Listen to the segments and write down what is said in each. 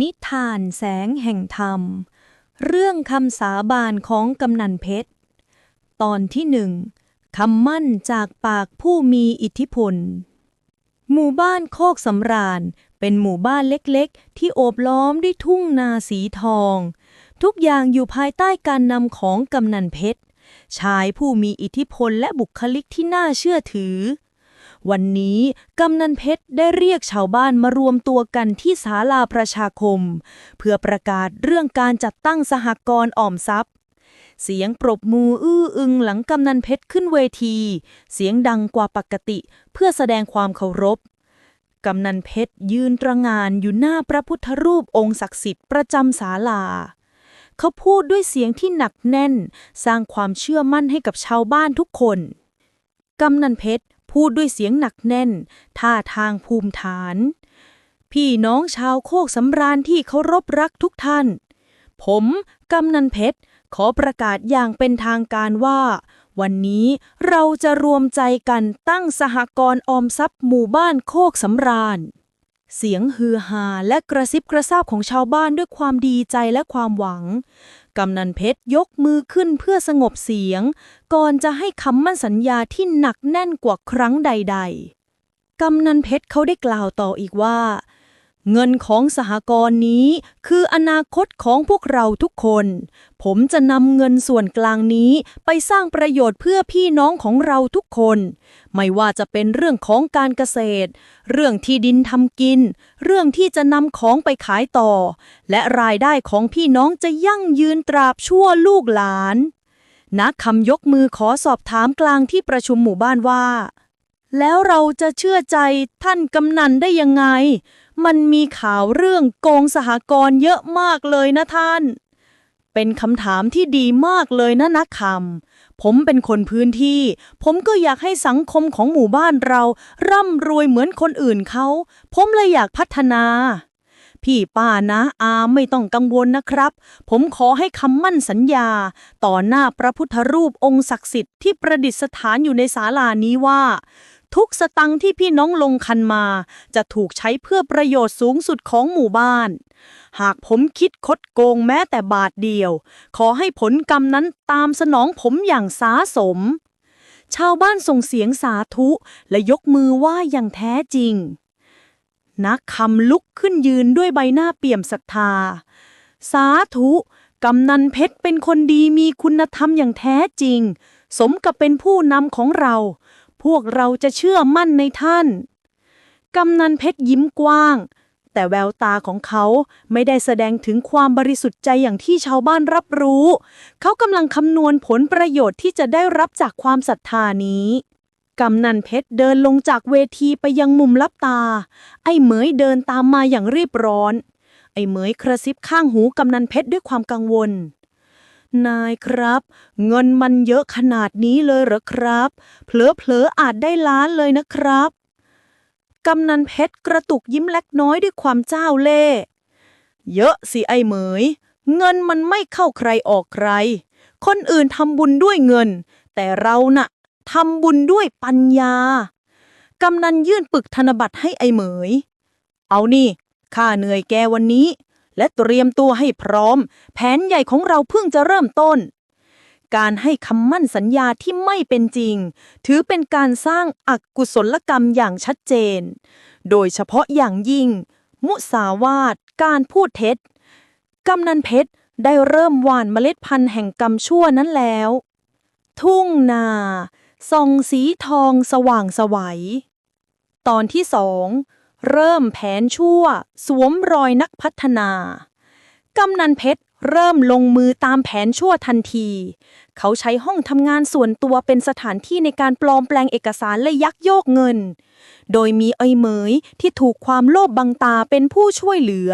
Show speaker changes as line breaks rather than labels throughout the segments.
นิทานแสงแห่งธรรม เรื่องคำสาบานของกำนันเพชร ตอนที่หนึ่งคำมั่นจากปากผู้มีอิทธิพล หมู่บ้านโคกสำราญ เป็นหมู่บ้านเล็กๆ ที่โอบล้อมด้วยทุ่งนาสีทอง ทุกอย่างอยู่ภายใต้การนำของกำนันเพชร ชายผู้มีอิทธิพลและบุคลิกที่น่าเชื่อถือ วันนี้กำนันเพชรได้เรียกชาวบ้านมารวมตัวกันที่ศาลาประชาคม เพื่อประกาศเรื่องการจัดตั้งสหกรณ์ออมทรัพย์ เสียงปรบมืออื้ออึงหลังกำนันเพชรขึ้นเวที เสียงดังกว่าปกติเพื่อแสดงความเคารพกำนันเพชรยืนตระงานอยู่หน้าพระพุทธรูปองค์ศักดิ์สิทธิ์ประจำศาลา เขาพูดด้วยเสียงที่หนักแน่น สร้างความเชื่อมั่นให้กับชาวบ้านทุกคน กำนันเพชร พูดด้วยเสียงหนักแน่น ท่าทางภูมิฐาน พี่น้องชาวโคกสำราญที่เคารพรักทุกท่าน ผมกำนันเพชร ขอประกาศอย่างเป็นทางการว่า วันนี้เราจะรวมใจกันตั้งสหกรณ์ออมทรัพย์หมู่บ้านโคกสำราญ เสียงฮือฮาและกระซิบกระซาบของชาวบ้านด้วยความดีใจและความหวัง กำนันเพชรยกมือขึ้นเพื่อสงบเสียง ก่อนจะให้คำมั่นสัญญาที่หนักแน่นกว่าครั้งใด ๆ กำนันเพชรเขาได้กล่าวต่ออีกว่า เงินของสหกรณ์นี้ คืออนาคตของพวกเราทุกคน ผมจะนำเงินส่วนกลางนี้ไปสร้างประโยชน์เพื่อพี่น้องของเราทุกคน ไม่ว่าจะเป็นเรื่องของการเกษตร เรื่องที่ดินทำกิน เรื่องที่จะนำของไปขายต่อ และรายได้ของพี่น้องจะยั่งยืนตราบชั่วลูกหลานนักคำยกมือขอสอบถามกลางที่ประชุมหมู่บ้านว่า แล้วเราจะเชื่อใจท่านกำนันได้ยังไง มันมีข่าวเรื่องโกงสหกรณ์เยอะมากเลยนะท่าน เป็นคำถามที่ดีมากเลยนะนักคำผมเป็นคนพื้นที่ ผมก็อยากให้สังคมของหมู่บ้านเรา ร่ำรวยเหมือนคนอื่นเขา ผมเลยอยากพัฒนา พี่ป้านะอาไม่ต้องกังวลนะครับ ผมขอให้คำมั่นสัญญา ต่อหน้าพระพุทธรูปองค์ศักดิ์สิทธิ์ที่ประดิษฐานอยู่ในศาลานี้ว่า ทุกสตังค์ที่พี่น้องลงคันมา จะถูกใช้เพื่อประโยชน์สูงสุดของหมู่บ้าน หากผมคิดคดโกงแม้แต่บาทเดียว ขอให้ผลกรรมนั้นตามสนองผมอย่างสาสม ชาวบ้านส่งเสียงสาธุและยกมือไหว้อย่างแท้จริง นักคำลุกขึ้นยืนด้วยใบหน้าเปี่ยมศรัทธา สาธุกำนันเพชรเป็นคนดีมีคุณธรรมอย่างแท้จริง สมกับเป็นผู้นำของเรา พวกเราจะเชื่อมั่นในท่าน กำนันเพชรยิ้มกว้าง แต่แววตาของเขาไม่ได้แสดงถึงความบริสุทธิ์ใจอย่างที่ชาวบ้านรับรู้ เขากำลังคำนวณผลประโยชน์ที่จะได้รับจากความศรัทธานี้กำนันเพชรเดินลงจากเวทีไปยังมุมลับตา ไอ้เหมยเดินตามมาอย่างรีบร้อน ไอ้เหมยกระซิบข้างหูกำนันเพชรด้วยความกังวล นายครับ เงินมันเยอะขนาดนี้เลยเหรอครับ เผลอๆอาจได้ล้านเลยนะครับ กำนันเพชรกระตุกยิ้มเล็กน้อยด้วยความเจ้าเล่ห์เยอะสิไอ้เหมย เงินมันไม่เข้าใครออกใคร คนอื่นทำบุญด้วยเงิน แต่เราน่ะทำบุญด้วยปัญญา กำนันยื่นปึกธนบัตรให้ไอ้เหมย เอานี่ข้าเหนื่อยแกวันนี้ และเตรียมตัวให้พร้อม แผนใหญ่ของเราเพิ่งจะเริ่มต้น การให้คำมั่นสัญญาที่ไม่เป็นจริง ถือเป็นการสร้างอกุศลกรรมอย่างชัดเจน โดยเฉพาะอย่างยิ่ง มุสาวาทการพูดเท็จกำนันเพชรได้เริ่มหว่านเมล็ดพันธุ์แห่งกรรมชั่วนั้นแล้ว ทุ่งนาส่องสีทองสว่างสวัย ตอนที่สอง เริ่มแผนชั่ว สวมรอยนักพัฒนากำนันเพชรเริ่มลงมือตามแผนชั่วทันที เขาใช้ห้องทำงานส่วนตัวเป็นสถานที่ในการปลอมแปลงเอกสารและยักโยกเงิน โดยมีไอ้เหมยที่ถูกความโลภบังตาเป็นผู้ช่วยเหลือ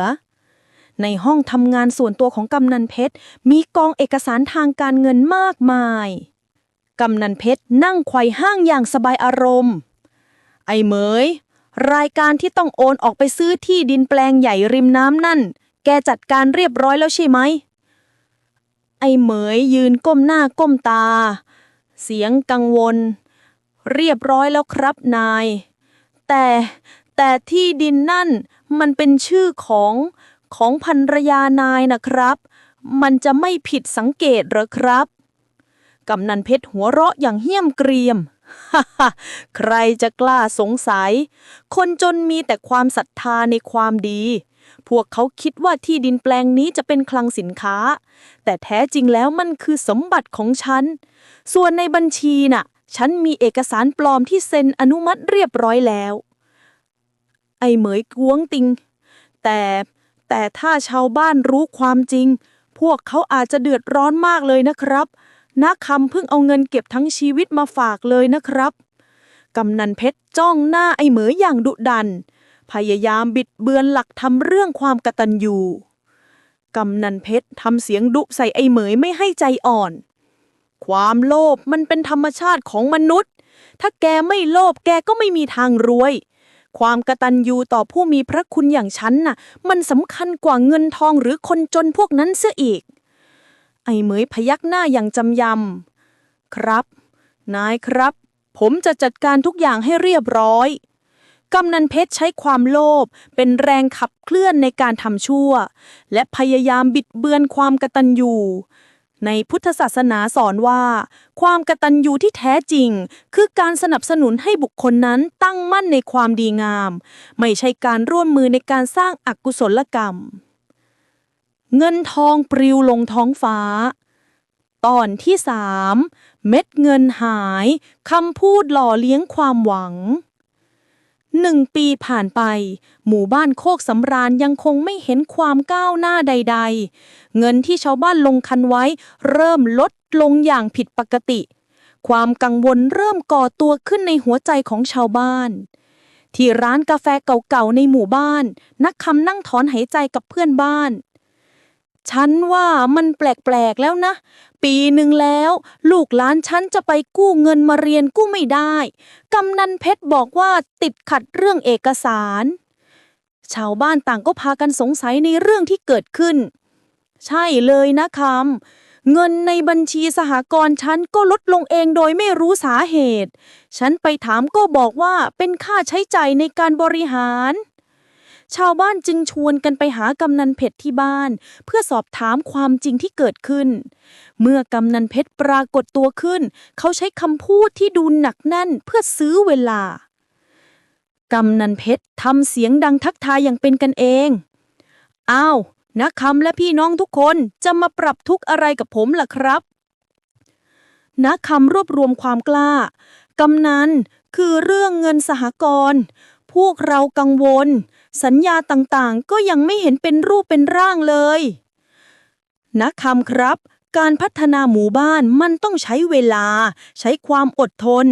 ในห้องทำงานส่วนตัวของกำนันเพชรมีกองเอกสารทางการเงินมากมาย กำนันเพชรนั่งไขว่ห้างอย่างสบายอารมณ์ ไอ้เหมย รายการที่ต้องโอนออกไปซื้อที่ดินแปลงใหญ่ริมน้ำนั่น แกจัดการเรียบร้อยแล้วใช่ไหม ไอ้เหมยยืนก้มหน้าก้มตา เสียงกังวล เรียบร้อยแล้วครับนาย แต่แต่ที่ดินนั่นมันเป็นชื่อของของภรรยานายนะครับ มันจะไม่ผิดสังเกตเหรอครับ กำนันเพชรหัวเราะอย่างเหี้ยมเกรียม ใครจะกล้าสงสัย คนจนมีแต่ความศรัทธาในความดี พวกเขาคิดว่าที่ดินแปลงนี้จะเป็นคลังสินค้า แต่แท้จริงแล้วมันคือสมบัติของฉัน ส่วนในบัญชีน่ะ ฉันมีเอกสารปลอมที่เซ็นอนุมัติเรียบร้อยแล้ว ไอ้เหมยกวงติง แต่แต่ถ้าชาวบ้านรู้ความจริง พวกเขาอาจจะเดือดร้อนมากเลยนะครับ นักคำเพิ่งเอาเงินเก็บทั้งชีวิตมาฝากเลยนะครับ กำนันเพชรจ้องหน้าไอ้เหมยอย่างดุดัน พยายามบิดเบือนหลักทำเรื่องความกตัญญูกำนันเพชรทำเสียงดุใส่ไอ้เหมยไม่ให้ใจอ่อน ความโลภมันเป็นธรรมชาติของมนุษย์ ถ้าแกไม่โลภแกก็ไม่มีทางรวย ความกตัญญูต่อผู้มีพระคุณอย่างฉันน่ะ มันสำคัญกว่าเงินทองหรือคนจนพวกนั้นเสียอีก ไอ้เหมยพยักหน้าอย่างจำยำ ครับ นายครับ ผมจะจัดการทุกอย่างให้เรียบร้อย กำนันเพชรใช้ความโลภเป็นแรงขับเคลื่อนในการทำชั่ว และพยายามบิดเบือนความกตัญญูในพุทธศาสนาสอนว่า ความกตัญญูที่แท้จริง คือการสนับสนุนให้บุคคลนั้นตั้งมั่นในความดีงาม ไม่ใช่การร่วมมือในการสร้างอกุศลกรรม เงินทองปลิวลงท้องฟ้า ตอนที่สามเม็ดเงินหายคำพูดหล่อเลี้ยงความหวังหนึ่งปีผ่านไป หมู่บ้านโคกสำราญยังคงไม่เห็นความก้าวหน้าใด ๆ เงินที่ชาวบ้านลงคันไว้ เริ่มลดลงอย่างผิดปกติ ความกังวลเริ่มก่อตัวขึ้นในหัวใจของชาวบ้าน ที่ร้านกาแฟเก่าๆในหมู่บ้าน นักคำนั่งถอนหายใจกับเพื่อนบ้าน ฉันว่ามันแปลกๆแล้วนะ ปีหนึ่งแล้ว ลูกหลานฉันจะไปกู้เงินมาเรียนกู้ไม่ได้ กำนันเพชรบอกว่าติดขัดเรื่องเอกสาร ชาวบ้านต่างก็พากันสงสัยในเรื่องที่เกิดขึ้น ใช่เลยนะคำเงินในบัญชีสหกรณ์ฉันก็ลดลงเองโดยไม่รู้สาเหตุ ฉันไปถามก็บอกว่าเป็นค่าใช้จ่ายในการบริหาร ชาวบ้านจึงชวนกันไปหากำนันเพชรที่บ้าน เพื่อสอบถามความจริงที่เกิดขึ้น เมื่อกำนันเพชรปรากฏตัวขึ้น เขาใช้คำพูดที่ดูหนักแน่นเพื่อซื้อเวลากำนันเพชรทำเสียงดังทักทายอย่างเป็นกันเอง อ้าว นักคำและพี่น้องทุกคนจะมาปรับทุกอะไรกับผมล่ะครับ นักคำรวบรวมความกล้ากำนันคือเรื่องเงินสหกรณ์ พวกเรากังวล สัญญาต่างๆ ก็ยังไม่เห็นเป็นรูปเป็นร่างเลยนักคำครับ การพัฒนาหมู่บ้านมันต้องใช้เวลา ใช้ความอดทน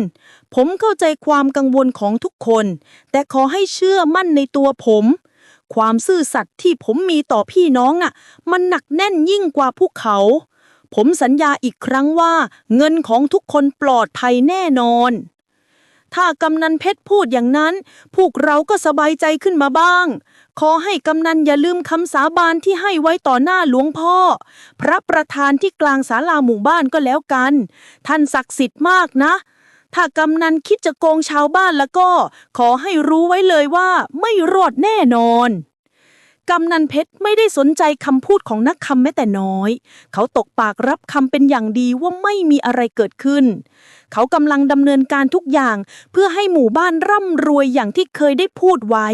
ผมเข้าใจความกังวลของทุกคน แต่ขอให้เชื่อมั่นในตัวผม ความซื่อสัตย์ที่ผมมีต่อพี่น้องอะ มันหนักแน่นยิ่งกว่าภูเขา ผมสัญญาอีกครั้งว่า เงินของทุกคนปลอดภัยแน่นอน ถ้ากำนันเพชรพูดอย่างนั้น พวกเราก็สบายใจขึ้นมาบ้าง ขอให้กำนันอย่าลืมคำสาบานที่ให้ไว้ต่อหน้าหลวงพ่อ พระประธานที่กลางศาลาหมู่บ้านก็แล้วกัน ท่านศักดิ์สิทธิ์มากนะ ถ้ากำนันคิดจะโกงชาวบ้านแล้วก็ ขอให้รู้ไว้เลยว่าไม่รอดแน่นอนกำนันเพชรไม่ได้สนใจคำพูดของนักคำแม้แต่น้อย เขาตกปากรับคำเป็นอย่างดีว่าไม่มีอะไรเกิดขึ้น เขากำลังดำเนินการทุกอย่าง เพื่อให้หมู่บ้านร่ำรวยอย่างที่เคยได้พูดไว้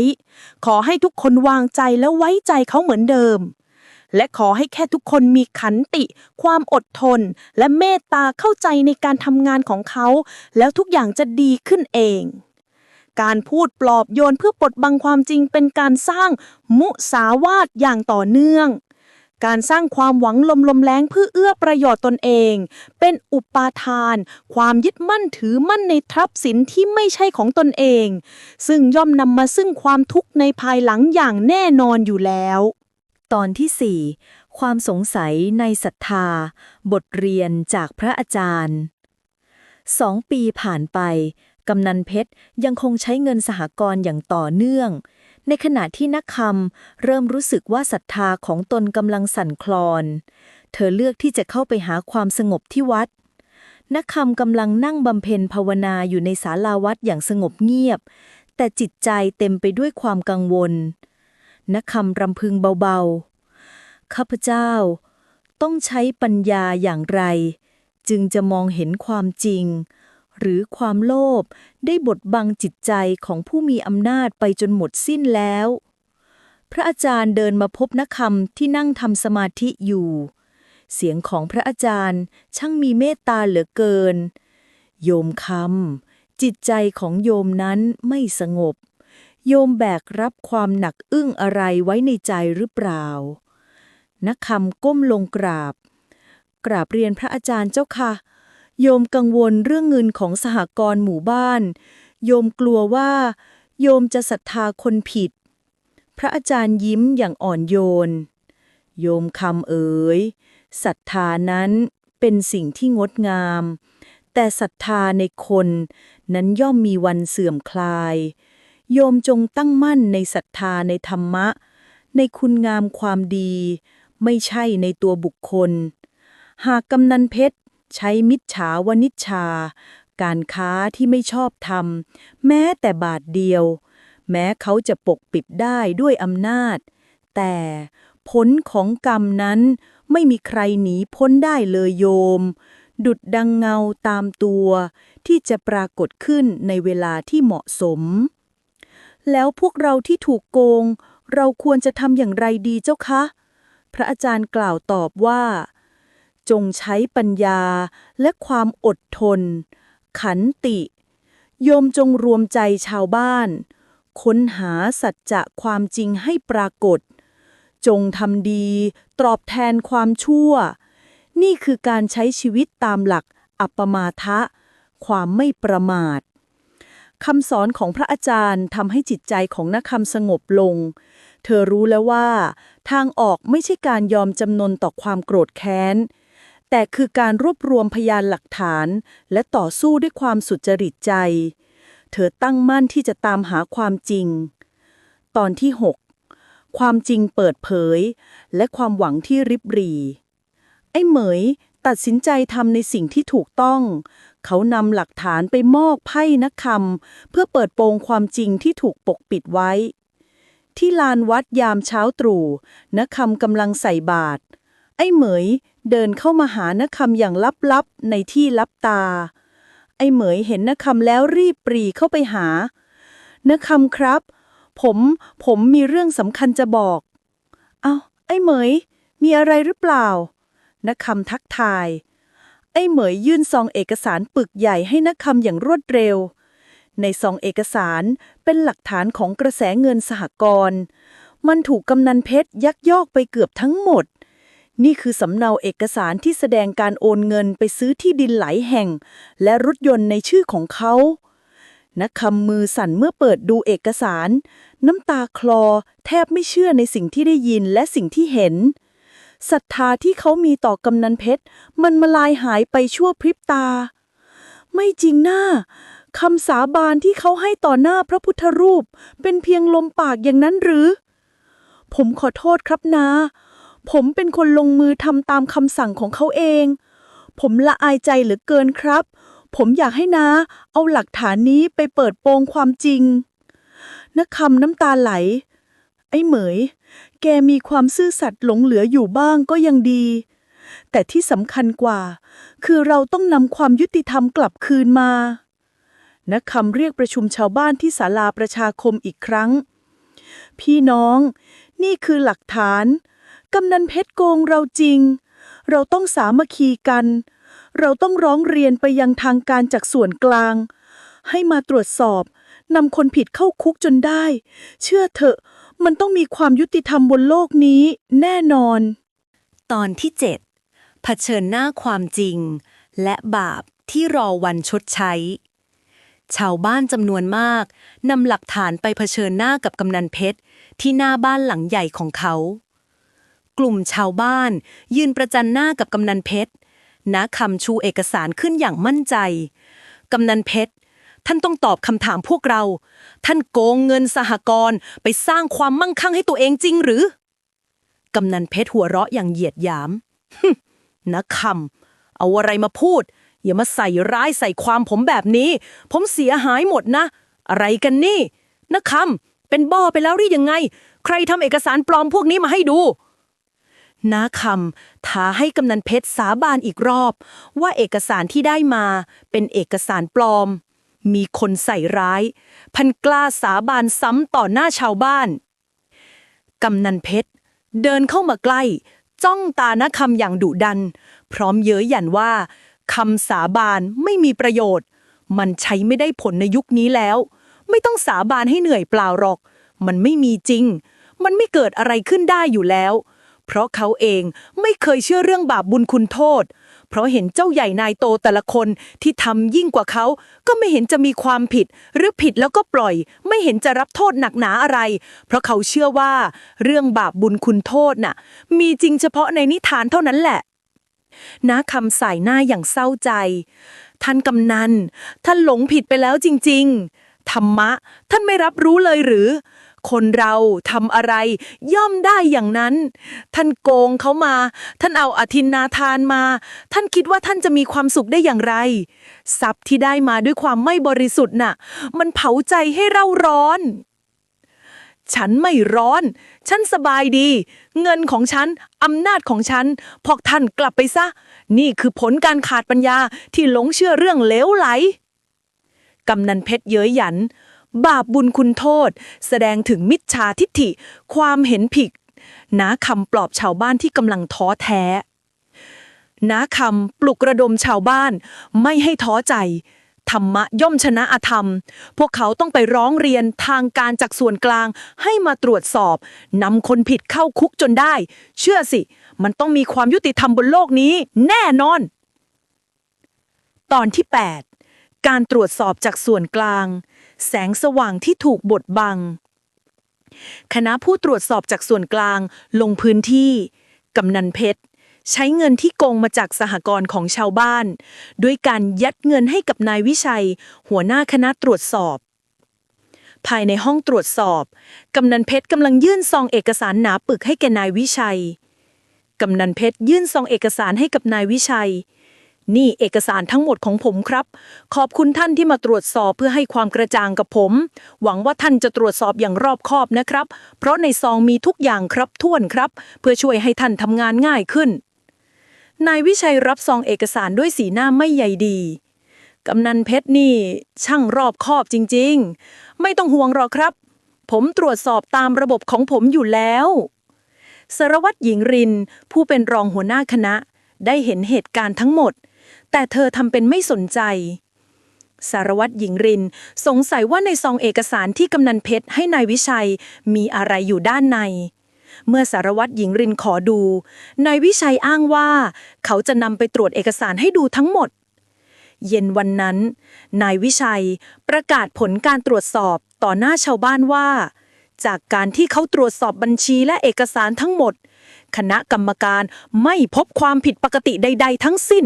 ขอให้ทุกคนวางใจและไว้ใจเขาเหมือนเดิม และขอให้แค่ทุกคนมีขันติ ความอดทน และเมตตาเข้าใจในการทำงานของเขา แล้วทุกอย่างจะดีขึ้นเองการพูดปลอบโยนเพื่อปลดบังความจริงเป็นการสร้างมุสาวาทอย่างต่อเนื่อง การสร้างความหวังลมลมแรงเพื่อเอื้อประโยชน์ตนเอง เป็นอุปาทาน ความยึดมั่นถือมั่นในทรัพย์สินที่ไม่ใช่ของตนเอง ซึ่งย่อมนำมาซึ่งความทุกข์ในภายหลังอย่างแน่นอนอยู่แล้ว
ตอนที่ 4 ความสงสัยในศรัทธา บทเรียนจากพระอาจารย์สองปีผ่านไป กำนันเพชรยังคงใช้เงินสหกรณ์อย่างต่อเนื่อง ในขณะที่นักคำเริ่มรู้สึกว่าศรัทธาของตนกำลังสั่นคลอน เธอเลือกที่จะเข้าไปหาความสงบที่วัด นักคำกำลังนั่งบำเพ็ญภาวนาอยู่ในศาลาวัดอย่างสงบเงียบ แต่จิตใจเต็มไปด้วยความกังวล นักคำรำพึงเบาๆ ข้าพเจ้า ต้องใช้ปัญญาอย่างไร จึงจะมองเห็นความจริง หรือความโลภได้บดบังจิตใจของผู้มีอำนาจไปจนหมดสิ้นแล้ว พระอาจารย์เดินมาพบนักคำที่นั่งทำสมาธิอยู่ เสียงของพระอาจารย์ช่างมีเมตตาเหลือเกิน โยมคำจิตใจของโยมนั้นไม่สงบ โยมแบกรับความหนักอึ้งอะไรไว้ในใจหรือเปล่า นักคำก้มลงกราบ กราบเรียนพระอาจารย์เจ้าค่ะ โยมกังวลเรื่องเงินของสหกรณ์หมู่บ้าน โยมกลัวว่า โยมจะศรัทธาคนผิด พระอาจารย์ยิ้มอย่างอ่อนโยน โยมคำเอ๋ยศรัทธานั้นเป็นสิ่งที่งดงาม แต่ศรัทธาในคนนั้นย่อมมีวันเสื่อมคลาย โยมจงตั้งมั่นในศรัทธาในธรรมะ ในคุณงามความดี ไม่ใช่ในตัวบุคคล หากกำนันเพชร ใช้มิจฉาวนิชชา การค้าที่ไม่ชอบทำแม้แต่บาทเดียว แม้เขาจะปกปิดได้ด้วยอำนาจ แต่ผลของกรรมนั้นไม่มีใครหนีพ้นได้เลยโยม ดุดดังเงาตามตัว ที่จะปรากฏขึ้นในเวลาที่เหมาะสม แล้วพวกเราที่ถูกโกง เราควรจะทำอย่างไรดีเจ้าคะ พระอาจารย์กล่าวตอบว่า จงใช้ปัญญาและความอดทน ขันติ โยมจงรวมใจชาวบ้าน ค้นหาสัจจะความจริงให้ปรากฏ จงทำดี ตอบแทนความชั่ว นี่คือการใช้ชีวิตตามหลักอัปปมาทะ ความไม่ประมาทคำสอนของพระอาจารย์ทำให้จิตใจของนักคำสงบลง เธอรู้แล้วว่า ทางออกไม่ใช่การยอมจำนนต่อความโกรธแค้น แต่คือการรวบรวมพยานหลักฐาน และต่อสู้ด้วยความสุจริตใจ เธอตั้งมั่นที่จะตามหาความจริง ตอนที่ 6 ความจริงเปิดเผย และความหวังที่ริบหรี่ไอ้เหมยตัดสินใจทำในสิ่งที่ถูกต้อง เขานำหลักฐานไปมอบไพ่นักคำเพื่อเปิดโปงความจริงที่ถูกปกปิดไว้ ที่ลานวัดยามเช้าตรู่นักคำกำลังใส่บาตร ไอ้เหมยเดินเข้ามาหานคำอย่างลับๆในที่ลับตา ไอ้เหมยเห็นนคำแล้วรีบปรีเข้าไปหานคำครับ ผมผมมีเรื่องสำคัญจะบอก เอา้า ไอ้เหมย มีอะไรหรือเปล่านคำทักทาย ไอ้เหมยยื่นซองเอกสารปึกใหญ่ให้นักคำอย่างรวดเร็ว ในซองเอกสารเป็นหลักฐานของกระแสเงินสหกรณ์มันถูกกำนันเพชรยักยอกไปเกือบทั้งหมด นี่คือสำเนาเอกสารที่แสดงการโอนเงินไปซื้อที่ดินหลายแห่ง และรถยนต์ในชื่อของเขานักคำมือสั่นเมื่อเปิดดูเอกสาร น้ำตาคลอ แทบไม่เชื่อในสิ่งที่ได้ยินและสิ่งที่เห็นศรัทธาที่เขามีต่อกำนันเพชร มันมาลายหายไปชั่วพริบตา ไม่จริงหน้าคำสาบานที่เขาให้ต่อหน้าพระพุทธรูป เป็นเพียงลมปากอย่างนั้นหรือ ผมขอโทษครับนา ผมเป็นคนลงมือทำตามคำสั่งของเขาเอง ผมละอายใจเหลือเกินครับ ผมอยากให้นาเอาหลักฐานนี้ไปเปิดโปงความจริงนักคำน้ำตาไหล ไอ้เหมย แกมีความซื่อสัตย์หลงเหลืออยู่บ้างก็ยังดี แต่ที่สำคัญกว่า คือเราต้องนำความยุติธรรมกลับคืนมานักคำเรียกประชุมชาวบ้านที่ศาลาประชาคมอีกครั้ง พี่น้อง นี่คือหลักฐาน กำนันเพชรโกงเราจริง เราต้องสามัคคีกัน เราต้องร้องเรียนไปยังทางการจากส่วนกลาง ให้มาตรวจสอบนำคนผิดเข้าคุกจนได้ เชื่อเถอะ มันต้องมีความยุติธรรมบนโลกนี้แน่นอน
ตอนที่ 7 เผชิญหน้าความจริง และบาปที่รอวันชดใช้ ชาวบ้านจำนวนมากนำหลักฐานไปเผชิญหน้ากับกำนันเพชรที่หน้าบ้านหลังใหญ่ของเขา กลุ่มชาวบ้าน ยืนประจันหน้ากับกำนันเพชรนาคำชูเอกสารขึ้นอย่างมั่นใจ กำนันเพชร ท่านต้องตอบคำถามพวกเรา ท่านโกงเงินสหกรณ์ไปสร้างความมั่งคั่งให้ตัวเองจริงหรือ กำนันเพชรหัวเราะอย่างเหยียดหยามนักคำเอาอะไรมาพูด อย่ามาใส่ร้ายใส่ความผมแบบนี้ ผมเสียหายหมดนะ อะไรกันนี่นักคำเป็นบ้อไปแล้วหรือยังไง ใครทำเอกสารปลอมพวกนี้มาให้ดู น้าคำท้าให้กำนันเพชรสาบานอีกรอบ ว่าเอกสารที่ได้มาเป็นเอกสารปลอม มีคนใส่ร้าย พันกล้าสาบานซ้ำต่อหน้าชาวบ้าน กำนันเพชร เดินเข้ามาใกล้ จ้องตาน้าคำอย่างดุดัน พร้อมเย้ยหยันว่าคำสาบานไม่มีประโยชน์ มันใช้ไม่ได้ผลในยุคนี้แล้ว ไม่ต้องสาบานให้เหนื่อยเปล่าหรอก มันไม่มีจริง มันไม่เกิดอะไรขึ้นได้อยู่แล้ว เพราะเขาเองไม่เคยเชื่อเรื่องบาปบุญคุณโทษ เพราะเห็นเจ้าใหญ่นายโตแต่ละคนที่ทำยิ่งกว่าเขา ก็ไม่เห็นจะมีความผิด หรือผิดแล้วก็ปล่อย ไม่เห็นจะรับโทษหนักหนาอะไร เพราะเขาเชื่อว่า เรื่องบาปบุญคุณโทษน่ะ มีจริงเฉพาะในนิทานเท่านั้นแหละน้าคำใส่หน้าอย่างเศร้าใจ ท่านกำนัน ท่านหลงผิดไปแล้วจริง ๆ ธรรมะ ท่านไม่รับรู้เลยหรือ คนเราทำอะไร ย่อมได้อย่างนั้น ท่านโกงเขามา ท่านเอาอธินนาทานมา ท่านคิดว่าท่านจะมีความสุขได้อย่างไร ทรัพย์ที่ได้มาด้วยความไม่บริสุทธิ์น่ะ มันเผาใจให้เราร้อน ฉันไม่ร้อน ฉันสบายดี เงินของฉันอำนาจของฉันพอกท่านกลับไปซะ นี่คือผลการขาดปัญญาที่หลงเชื่อเรื่องเลวไหลกำนันเพชรเย้ยหยัน บาปบุญคุณโทษ แสดงถึงมิจฉาทิฏฐิ ความเห็นผิดนาคำปลอบชาวบ้านที่กำลังท้อแท้นาคำปลุกระดมชาวบ้าน ไม่ให้ท้อใจ ธรรมะย่อมชนะอธรรม พวกเขาต้องไปร้องเรียนทางการจากส่วนกลาง ให้มาตรวจสอบนำคนผิดเข้าคุกจนได้ เชื่อสิ มันต้องมีความยุติธรรมบนโลกนี้ แน่นอน ตอนที่ 8 การตรวจสอบจากส่วนกลาง แสงสว่างที่ถูกบดบัง คณะผู้ตรวจสอบจากส่วนกลางลงพื้นที่ กำนันเพชร ใช้เงินที่โกงมาจากสหกรณ์ของชาวบ้าน ด้วยการยัดเงินให้กับนายวิชัย หัวหน้าคณะตรวจสอบภายในห้องตรวจสอบ กำนันเพชรกำลังยื่นซองเอกสารหนาปึกให้แก่นายวิชัย กำนันเพชรยื่นซองเอกสารให้กับนายวิชัย นี่เอกสารทั้งหมดของผมครับ ขอบคุณท่านที่มาตรวจสอบเพื่อให้ความกระจ่างกับผม หวังว่าท่านจะตรวจสอบอย่างรอบคอบนะครับ เพราะในซองมีทุกอย่างครับท่วนครับ เพื่อช่วยให้ท่านทำงานง่ายขึ้น นายวิชัยรับซองเอกสารด้วยสีหน้าไม่ใยดีกำนันเพชรนี่ ช่างรอบคอบจริง ๆ ไม่ต้องห่วงหรอกครับ ผมตรวจสอบตามระบบของผมอยู่แล้วสารวัตรหญิงริน ผู้เป็นรองหัวหน้าคณะ ได้เห็นเหตุการณ์ทั้งหมด แต่เธอทำเป็นไม่สนใจ สารวัตรหญิงริน สงสัยว่าในซองเอกสารที่กำนันเพชรให้นายวิชัยมีอะไรอยู่ด้านใน เมื่อสารวัตรหญิงรินขอดู นายวิชัยอ้างว่า เขาจะนำไปตรวจเอกสารให้ดูทั้งหมด เย็นวันนั้น นายวิชัยประกาศผลการตรวจสอบต่อหน้าชาวบ้านว่า จากการที่เขาตรวจสอบบัญชีและเอกสารทั้งหมด คณะกรรมการไม่พบความผิดปกติใด ๆ ทั้งสิ้น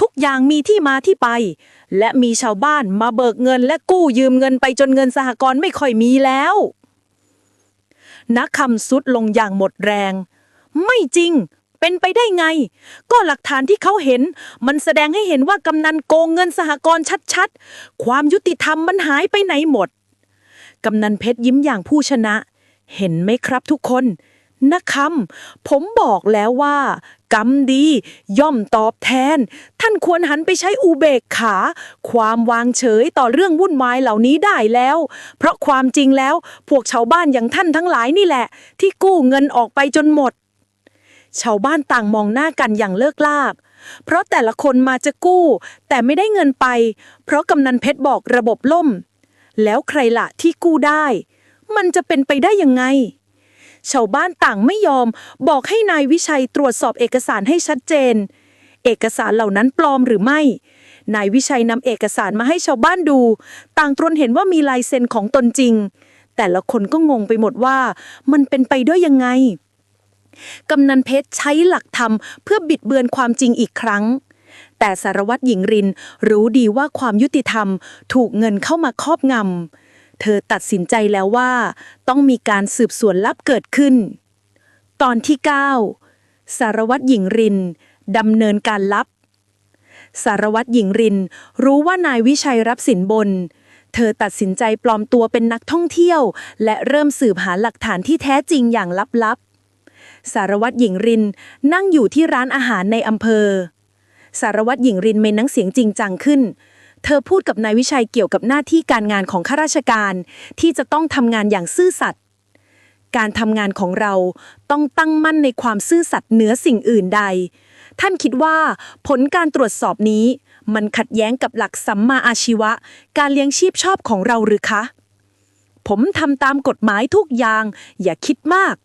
ทุกอย่างมีที่มาที่ไป และมีชาวบ้านมาเบิกเงินและกู้ยืมเงินไปจนเงินสหกรณ์ไม่ค่อยมีแล้วนักคำสุดลงอย่างหมดแรง ไม่จริง เป็นไปได้ไง ก็หลักฐานที่เขาเห็น มันแสดงให้เห็นว่ากำนันโกงเงินสหกรณ์ชัดๆ ความยุติธรรมมันหายไปไหนหมด กำนันเพชรยิ้มอย่างผู้ชนะ เห็นไหมครับทุกคน นะคำผมบอกแล้วว่า กรรมดีย่อมตอบแทน ท่านควรหันไปใช้อุเบกขา ความวางเฉยต่อเรื่องวุ่นวายเหล่านี้ได้แล้ว เพราะความจริงแล้วพวกชาวบ้านอย่างท่านทั้งหลายนี่แหละ ที่กู้เงินออกไปจนหมด ชาวบ้านต่างมองหน้ากันอย่างเลิกลากเพราะแต่ละคนมาจะกู้ แต่ไม่ได้เงินไป เพราะกำนันเพชรบอกระบบล่ม แล้วใครละที่กู้ได้ มันจะเป็นไปได้ยังไง ชาวบ้านต่างไม่ยอม บอกให้นายวิชัยตรวจสอบเอกสารให้ชัดเจน เอกสารเหล่านั้นปลอมหรือไม่ นายวิชัยนำเอกสารมาให้ชาวบ้านดู ต่างตรวนเห็นว่ามีลายเซ็นของตนจริง แต่ละคนก็งงไปหมดว่า มันเป็นไปได้วยยังไงกำนันเพชรใช้หลักธรรมเพื่อบิดเบือนความจริงอีกครั้ง แต่สารวัตรหญิงรินรู้ดีว่าความยุติธรรมถูกเงินเข้ามาครอบงำ เธอตัดสินใจแล้วว่า ต้องมีการสืบสวนลับเกิดขึ้น ตอนที่ 9 สารวัตรหญิงรินดำเนินการลับ สารวัตรหญิงรินรู้ว่านายวิชัยรับสินบน เธอตัดสินใจปลอมตัวเป็นนักท่องเที่ยว และเริ่มสืบหาหลักฐานที่แท้จริงอย่างลับๆ สารวัตรหญิงรินนั่งอยู่ที่ร้านอาหารในอำเภอ สารวัตรหญิงรินเมีน้ำเสียงจริงจังขึ้น เธอพูดกับนายวิชัยเกี่ยวกับหน้าที่การงานของข้าราชการ ที่จะต้องทำงานอย่างซื่อสัตย์การทำงานของเราต้องตั้งมั่นในความซื่อสัตย์เหนือสิ่งอื่นใด ท่านคิดว่าผลการตรวจสอบนี้ มันขัดแย้งกับหลักสัมมาอาชีวะ การเลี้ยงชีพชอบของเราหรือคะ ผมทำตามกฎหมายทุกอย่าง อย่าคิดมาก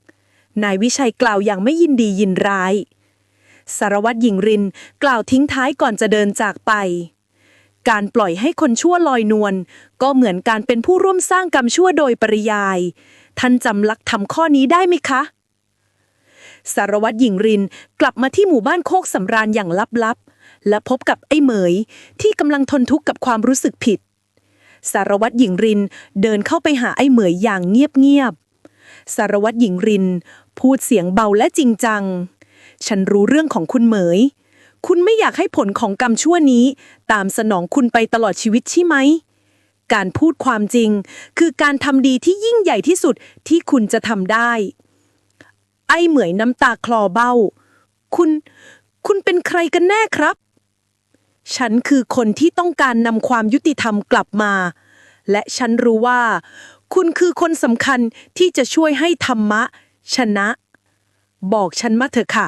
นายวิชัยกล่าวอย่างไม่ยินดียินร้าย สารวัตรหญิงรินกล่าวทิ้งท้ายก่อนจะเดินจากไป การปล่อยให้คนชั่วลอยนวลก็เหมือนการเป็นผู้ร่วมสร้างกรรมชั่วโดยปริยาย ท่านจำลักทำข้อนี้ได้ไหมคะ สารวัตรหญิงรินกลับมาที่หมู่บ้านโคกสำราญอย่างลับๆ และพบกับไอ้เหมย ที่กำลังทนทุกข์กับความรู้สึกผิด สารวัตรหญิงรินเดินเข้าไปหาไอ้เหมยอย่างเงียบๆ สารวัตรหญิงริน พูดเสียงเบาและจริงจัง ฉันรู้เรื่องของคุณเหมย คุณไม่อยากให้ผลของกรรมชั่วนี้ ตามสนองคุณไปตลอดชีวิตใช่ไหม การพูดความจริง คือการทำดีที่ยิ่งใหญ่ที่สุดที่คุณจะทำได้ ไอ้เหมยน้ำตาคลอเบ้า คุณ คุณเป็นใครกันแน่ครับ ฉันคือคนที่ต้องการนำความยุติธรรมกลับมา และฉันรู้ว่า คุณคือคนสำคัญที่จะช่วยให้ธรรมะ ชนะ บอกฉันมาเถอะค่ะ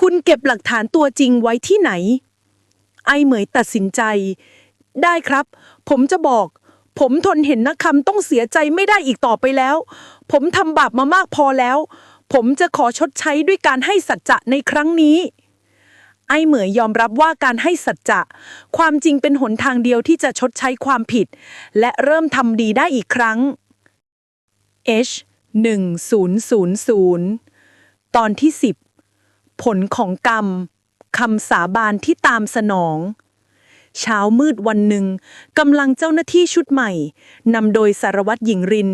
คุณเก็บหลักฐานตัวจริงไว้ที่ไหน ไอ้เหมยตัดสินใจ ได้ครับ ผมจะบอก ผมทนเห็นนักคำต้องเสียใจไม่ได้อีกต่อไปแล้ว ผมทำบาปมามากพอแล้ว ผมจะขอชดใช้ด้วยการให้สัจจะในครั้งนี้ ไอ้เหมยยอมรับว่าการให้สัจจะ ความจริงเป็นหนทางเดียวที่จะชดใช้ความผิด และเริ่มทำดีได้อีกครั้ง H 1000 ตอนที่ 10 ผลของกรรมคำสาบานที่ตามสนอง เช้ามืดวันหนึ่งกำลังเจ้าหน้าที่ชุดใหม่นำโดยสารวัตรหญิงริน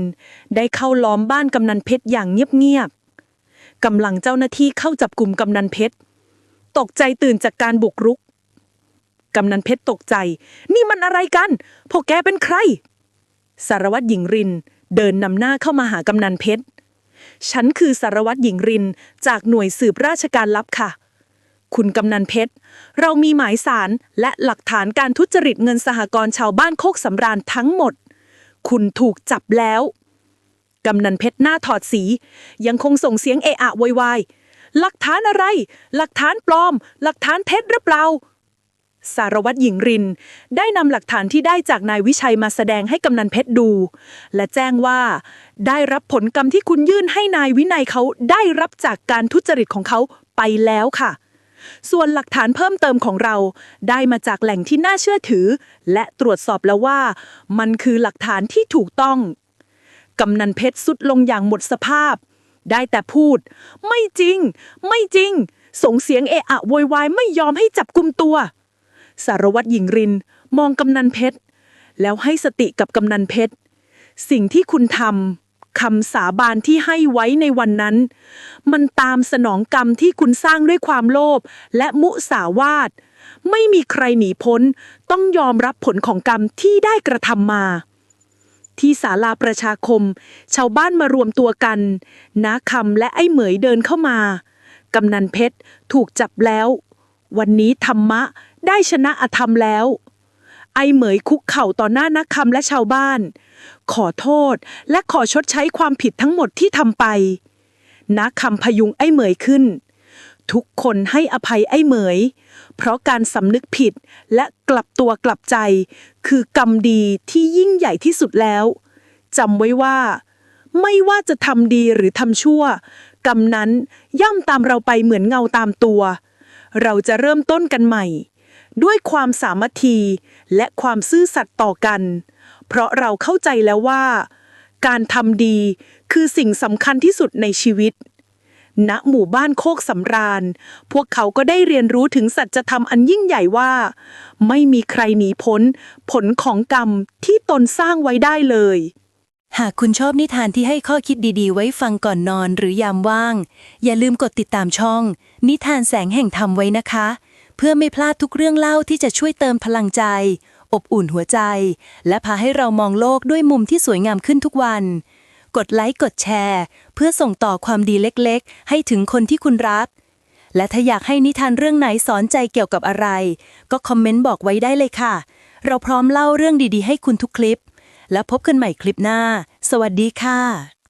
ได้เข้าล้อมบ้านกำนันเพชรอย่างเงียบๆกำลังเจ้าหน้าที่เข้าจับกลุ่มกำนันเพชรตกใจตื่นจากการบุกรุกกำนันเพชรตกใจ นี่มันอะไรกัน พวกแกเป็นใคร สารวัตรหญิงรินเดินนำหน้าเข้ามาหากำนันเพชร ฉันคือสารวัตรหญิงริน จากหน่วยสืบราชการลับค่ะ คุณกำนันเพชร เรามีหมายสารและหลักฐานการทุจริตเงินสหกรณ์ชาวบ้านโคกสำราญทั้งหมด คุณถูกจับแล้ว กำนันเพชรหน้าถอดสี ยังคงส่งเสียงเอะอะโวยวายหลักฐานอะไร หลักฐานปลอม หลักฐานเท็จหรือเปล่า สารวัตรหญิงริน ได้นำหลักฐานที่ได้จากนายวิชัยมาแสดงให้กำนันเพชรดู และแจ้งว่า ได้รับผลกรรมที่คุณยื่นให้นายวินัยเขาได้รับจากการทุจริตของเขาไปแล้วค่ะ ส่วนหลักฐานเพิ่มเติมของเรา ได้มาจากแหล่งที่น่าเชื่อถือ และตรวจสอบแล้วว่า มันคือหลักฐานที่ถูกต้องกำนันเพชรสุดลงอย่างหมดสภาพ ได้แต่พูด ไม่จริง ไม่จริง ส่งเสียงเอะอะโวยวายไม่ยอมให้จับกลุมตัว สารวัตรหญิงริน มองกำนันเพชร แล้วให้สติกับกำนันเพชร สิ่งที่คุณทำคำสาบานที่ให้ไว้ในวันนั้น มันตามสนองกรรมที่คุณสร้างด้วยความโลภและมุสาวาท ไม่มีใครหนีพ้น ต้องยอมรับผลของกรรมที่ได้กระทำมาที่ศาลาประชาคม ชาวบ้านมารวมตัวกันน้าคำและไอ้เหมยเดินเข้ามา กำนันเพชรถูกจับแล้ว วันนี้ธรรมะ ได้ชนะอธรรมแล้ว ไอ้เหมยคุกเข่าต่อหน้านักคำและชาวบ้าน ขอโทษและขอชดใช้ความผิดทั้งหมดที่ทำไป นักคำพยุงไอ้เหมยขึ้น ทุกคนให้อภัยไอ้เหมย เพราะการสำนึกผิดและกลับตัวกลับใจ คือกรรมดีที่ยิ่งใหญ่ที่สุดแล้วจำไว้ว่า ไม่ว่าจะทำดีหรือทำชั่ว กรรมนั้นย่อมตามเราไปเหมือนเงาตามตัว เราจะเริ่มต้นกันใหม่ ด้วยความสามัคคีและความซื่อสัตย์ต่อกัน เพราะเราเข้าใจแล้วว่า การทำดีคือสิ่งสำคัญที่สุดในชีวิต ณหมู่บ้านโคกสำราญ พวกเขาก็ได้เรียนรู้ถึงสัจธรรมอันยิ่งใหญ่ว่า ไม่มีใครหนีพ้น ผลของกรรมที่ตนสร้างไว้ได้เลย
หากคุณชอบนิทานที่ให้ข้อคิดดีๆ ไว้ฟังก่อนนอนหรือยามว่าง อย่าลืมกดติดตามช่อง นิทานแสงแห่งธรรมไว้นะคะ เพื่อไม่พลาดทุกเรื่องเล่าที่จะช่วยเติมพลังใจ อบอุ่นหัวใจ และพาให้เรามองโลกด้วยมุมที่สวยงามขึ้นทุกวัน กดไลค์กดแชร์ เพื่อส่งต่อความดีเล็กๆ ให้ถึงคนที่คุณรัก และถ้าอยากให้นิทานเรื่องไหนสอนใจเกี่ยวกับอะไร ก็คอมเมนต์บอกไว้ได้เลยค่ะ เราพร้อมเล่าเรื่องดีๆ ให้คุณทุกคลิป แล้วพบกันใหม่คลิปหน้า สวัสดีค่ะ